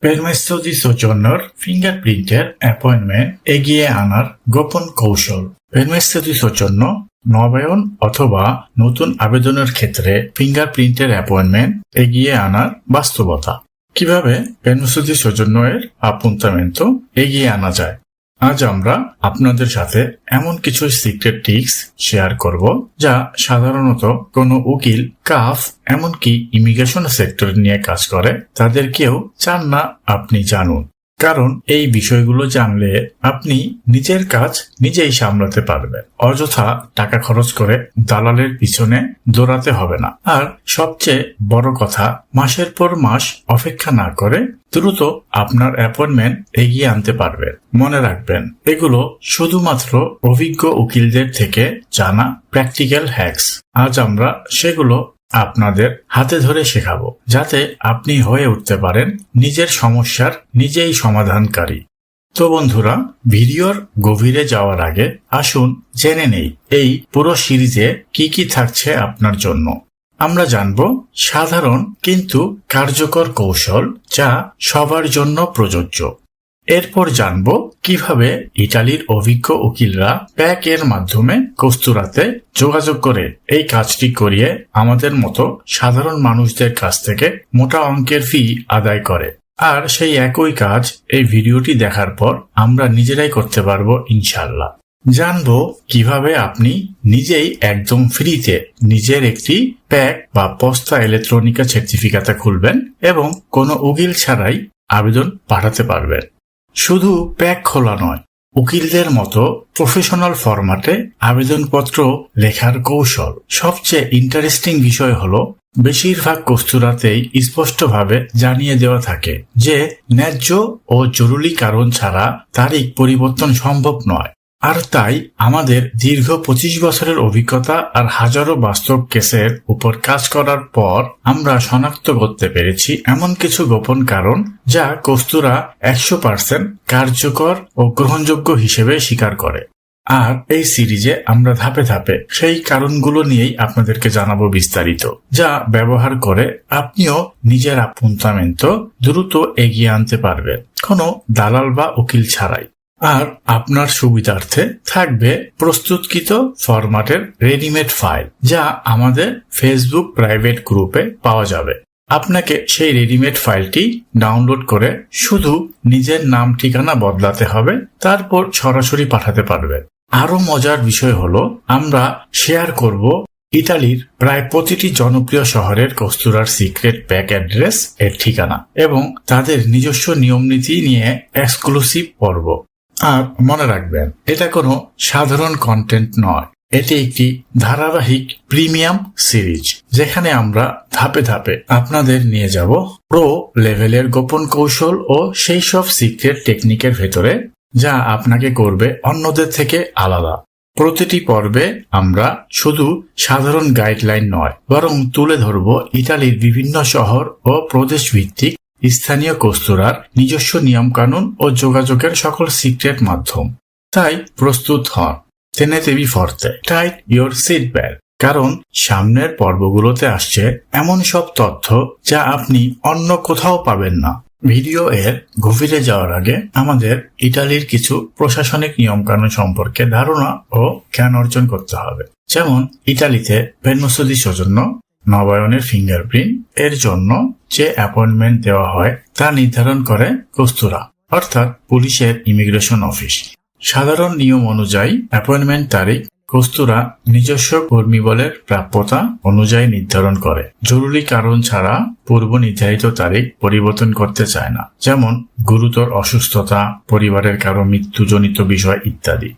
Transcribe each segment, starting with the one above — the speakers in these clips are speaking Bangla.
পেরমেস্তদি সৌজন্যর ফিঙ্গারপ্রিন্টের অ্যাপয়েন্টমেন্ট এগিয়ে আনার গোপন কৌশল। পেরমেস্তদি সৌজন্য নবায়ন অথবা নতুন আবেদনের ক্ষেত্রে ফিঙ্গারপ্রিন্টের অ্যাপয়েন্টমেন্ট এগিয়ে আনার বাস্তবতা। কীভাবে পেরমেস্তদি সৌজন্যের আপন্তামেন্ট এগিয়ে আনা যায়? আজ আমরা আপনাদের সাথে এমন কিছু সিক্রেট টিক্স শেয়ার করব যা সাধারণত কোনো উকিল, কাফ, এমনকি ইমিগ্রেশন সেক্টর নিয়ে কাজ করে, তাদেরকেও চান না আপনি জানুন। কারণ এই বিষয়গুলো জানলে আপনি নিজের কাজ নিজেই সামলাতে পারবেন। অযথা টাকা খরচ করে দালালের পিছনে দৌড়াতে হবে না। আর সবচেয়ে বড় কথা, মাসের পর মাস অপেক্ষা না করে দ্রুত আপনার অ্যাপয়েন্টমেন্ট এগিয়ে আনতে পারবেন। মনে রাখবেন, এগুলো শুধুমাত্র অভিজ্ঞ উকিলদের থেকে জানা প্র্যাকটিক্যাল হ্যাক্স। আজ আমরা সেগুলো আপনাদের হাতে ধরে শেখাবো, যাতে আপনি হয়ে উঠতে পারেন নিজের সমস্যার নিজেই সমাধানকারী। তো বন্ধুরা, ভিডিওর গভীরে যাওয়ার আগে আসুন জেনে নেই, এই পুরো সিরিজে কি কি থাকছে আপনার জন্য। আমরা জানব সাধারণ কিন্তু কার্যকর কৌশল যা সবার জন্য প্রযোজ্য। এরপর জানব কীভাবে ইটালির অভিজ্ঞ উকিলরা প্যাক এর মাধ্যমে কস্তুরাতে যোগাযোগ করে এই কাজটি করিয়ে আমাদের মতো সাধারণ মানুষদের কাছ থেকে মোটা অঙ্কের ফি আদায় করে। আর সেই একই কাজ এই ভিডিওটি দেখার পর আমরা নিজেরাই করতে পারব ইনশাল্লাহ জানব কীভাবে আপনি নিজেই একদম ফ্রিতে নিজের একটি প্যাক বা পস্তা ইলেকট্রনিকা সার্টিফিকেটা খুলবেন এবং কোনো উকিল ছাড়াই আবেদন পাঠাতে পারবেন। শুধু প্যাক খোলা নয়, উকিলদের মতো প্রফেশনাল ফরম্যাটে আবেদনপত্র লেখার কৌশল। সবচেয়ে ইন্টারেস্টিং বিষয় হল, বেশিরভাগ কস্তুরাতেই স্পষ্টভাবে জানিয়ে দেওয়া থাকে যে, ন্যায্য ও জরুরি কারণ ছাড়া তারিখ পরিবর্তন সম্ভব নয়। আর তাই আমাদের দীর্ঘ পঁচিশ বছরের অভিজ্ঞতা আর হাজারো বাস্তব কেসের উপর কাজ করার পর আমরা শনাক্ত করতে পেরেছি এমন কিছু গোপন কারণ যা কস্তুরা একশো পার্সেন্ট কার্যকর ও গ্রহণযোগ্য হিসেবে স্বীকার করে। আর এই সিরিজে আমরা ধাপে ধাপে সেই কারণগুলো নিয়েই আপনাদেরকে জানাব বিস্তারিত, যা ব্যবহার করে আপনিও নিজের আপুন্তামেন্ট দ্রুত এগিয়ে আনতে পারবেন। কোনো দালাল বা উকিল ছাড়াই। আর আপনার সুবিধার্থে থাকবে প্রস্তুতকৃত ফরম্যাটের রেডিমেড ফাইল, যা আমাদের ফেসবুক প্রাইভেট গ্রুপে পাওয়া যাবে। আপনাকে সেই রেডিমেড ফাইলটি ডাউনলোড করে শুধু নিজের নাম, ঠিকানা বদলাতে হবে, তারপর সরাসরি পাঠাতে পারবে আরও মজার বিষয় হলো, আমরা শেয়ার করব ইতালির প্রায় প্রতিটি জনপ্রিয় শহরের কস্তুরার সিক্রেট প্যাক অ্যাড্রেস এর ঠিকানা এবং তাদের নিজস্ব নিয়মনীতি নিয়ে এক্সক্লুসিভ পর্ব। আর মনে রাখবেন, এটা কোনো সাধারণ কন্টেন্ট নয়। এটি একটি ধারাবাহিক প্রিমিয়াম সিরিজ, যেখানে আমরা ধাপে ধাপে আপনাদের নিয়ে যাব প্রো লেভেলের গোপন কৌশল ও সেই সব সিক্রেট টেকনিকের ভেতরে, যা আপনাকে করবে অন্যদের থেকে আলাদা। প্রতিটি পর্বে আমরা শুধু সাধারণ গাইডলাইন নয়, বরং তুলে ধরব ইতালির বিভিন্ন শহর ও প্রদেশ ভিত্তিক স্থানীয় কস্তুরার নিজস্ব নিয়মকানুন ও যোগাযোগের সকল সিক্রেট মাধ্যম। তাই প্রস্তুত হন। টেনে দেবী ফর্তে। টাইট ইয়োর সিট ব্যাগ কারণ সামনের পর্বগুলোতে আসছে এমন সব তথ্য যা আপনি অন্য কোথাও পাবেন না। ভিডিও এর গভীরে যাওয়ার আগে আমাদের ইটালির কিছু প্রশাসনিক নিয়মকানুন সম্পর্কে ধারণা ও জ্ঞান অর্জন করতে হবে। যেমন, ইটালিতে ভেনমসুদি সৌজন্য নবায়নের ফিঙ্গারপ্রিন্ট এর জন্য যে অ্যাপয়েন্টমেন্ট দেওয়া হয় তা নির্ধারণ করে কস্তুরা, অর্থাৎ পুলিশের ইমিগ্রেশন অফিস সাধারণ নিয়ম অনুযায়ী অ্যাপয়েন্টমেন্ট তারিখ কস্তুরা নিজস্ব কর্মীবলের প্রাপ্যতা অনুযায়ী নির্ধারণ করে। জরুরি কারণ ছাড়া পূর্ব নির্ধারিত তারিখ পরিবর্তন করতে চায় না। যেমন, গুরুতর অসুস্থতা, পরিবারের কারও মৃত্যুজনিত বিষয় ইত্যাদি।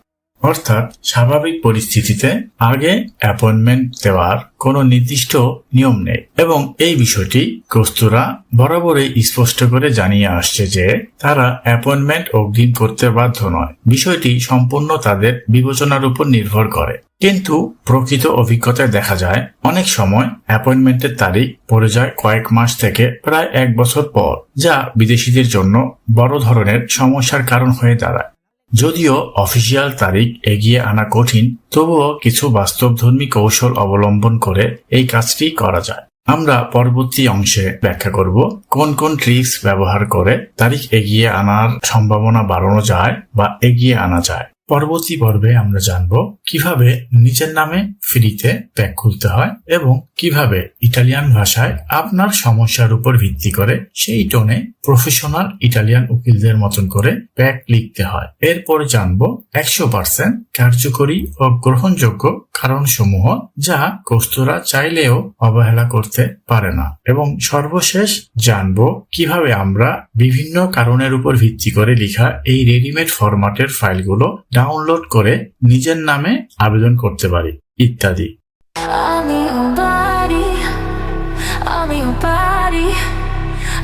অর্থাৎ স্বাভাবিক পরিস্থিতিতে আগে অ্যাপয়েন্টমেন্ট দেওয়ার কোনো নির্দিষ্ট নিয়ম নেই। এবং এই বিষয়টি কস্তুরা বরাবরই স্পষ্ট করে জানিয়ে আসছে যে তারা অ্যাপয়েন্টমেন্ট অগ্রিম করতে বাধ্য নয়। বিষয়টি সম্পূর্ণ তাদের বিবেচনার উপর নির্ভর করে। কিন্তু প্রকৃত অভিজ্ঞতায় দেখা যায়, অনেক সময় অ্যাপয়েন্টমেন্টের তারিখ পড়ে যায় কয়েক মাস থেকে প্রায় এক বছর পর, যা বিদেশিদের জন্য বড় ধরনের সমস্যার কারণ হয়ে দাঁড়ায়। যদিও অফিসিয়াল তারিখ এগিয়ে আনা কঠিন, তবুও কিছু বাস্তবধর্মী কৌশল অবলম্বন করে এই কাজটি করা যায়। আমরা পরবর্তী অংশে ব্যাখ্যা করব কোন কোন ট্রিক্স ব্যবহার করে তারিখ এগিয়ে আনার সম্ভাবনা বাড়ানো যায় বা এগিয়ে আনা যায়। পরবর্তী পর্বে আমরা জানব কীভাবে নিজের নামে ফ্রিতে প্যাক খুলতে হয় এবং কীভাবে ইটালিয়ান ভাষায় আপনার সমস্যার উপর ভিত্তি করে সেই টোনে প্রফেশনাল ইটালিয়ান উকিলদের মতন করে প্যাক লিখতে হয়। এরপর জানব একশো পার্সেন্ট কার্যকরী ও গ্রহণযোগ্য কারণসমূহ যা কস্তুরা চাইলেও অবহেলা করতে পারে না। এবং সর্বশেষ জানব কীভাবে আমরা বিভিন্ন কারণের উপর ভিত্তি করে লিখা এই রেডিমেড ফরম্যাটের ফাইলগুলো ডাউনলোড করে নিজের নামে আবেদন করতে পারি, ইত্যাদি।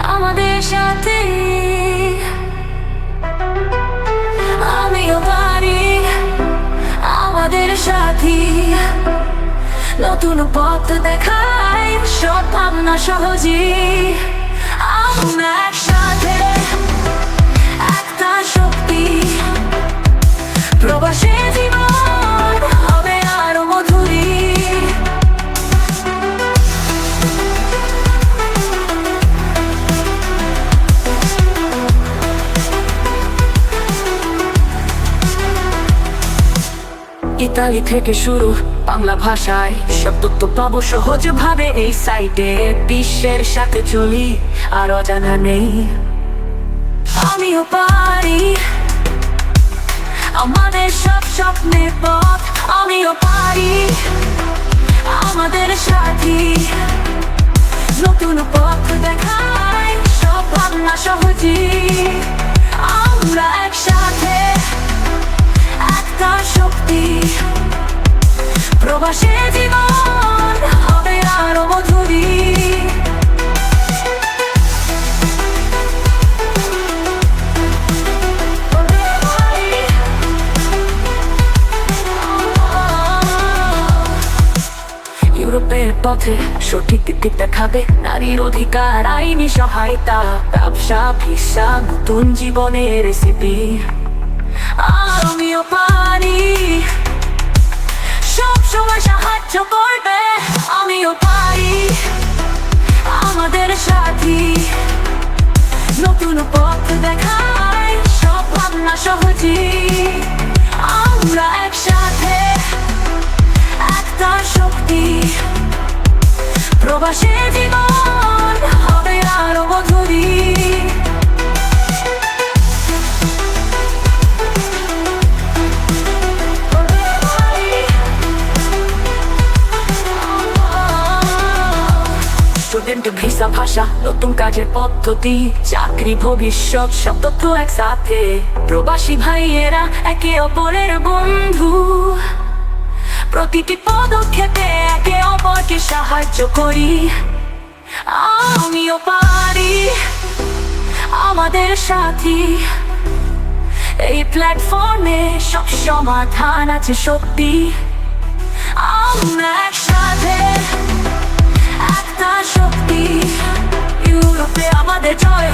আমাদের সাথে। আমিও পারি আমাদের সাথী। নতুন পথ দেখাই, সব ভাবনা সহজে। আমরা একসাথে, একটা শক্তি। ইতালি থেকে শুরু বাংলা ভাষায় শব্দ তো পাবো সহজ ভাবে এই সাইটে বিশ্বের সাথে চলি, আর অজানা নেই। আমিও পারি। আমাদের সব স্বপ্নের পথ, আমিও পারি আমাদের সাথী। নতুন পথ দেখাই সব ভাবনা সহজে। আমরা একসাথে একটা শক্তি। প্রবাসে জীবন পথে সঠিক দিক দেখাবে নারীর অধিকার, আইনি সহায়তা, ব্যবসা, ভিসা, নতুন জীবনের রেসিপি আমিও পারি। সব সময় সাহায্য করবে, আমিও পারি। আমাদের সাথী নতুন পথ দেখায়, সব ভাবনা সহজে। আমরা একসাথে, একটা শক্তি। স্টুডেন্ট ভিসা ভাষা, নতুন কাজের পদ্ধতি, চাকরি, ভবিষ্যৎ, সব তথ্য একসাথে। প্রবাসী ভাইয়েরা একে অপরের বন্ধু। প্রতিটি পদক্ষেপে একে অপরকে সাহায্য করি। আমিও পারি, আমাদের সাথী। এই প্ল্যাটফর্মে সব সমাধান আছে সত্যি। আমরা একসাথে, একটা শক্তি। ইউরোপে আমাদের জয়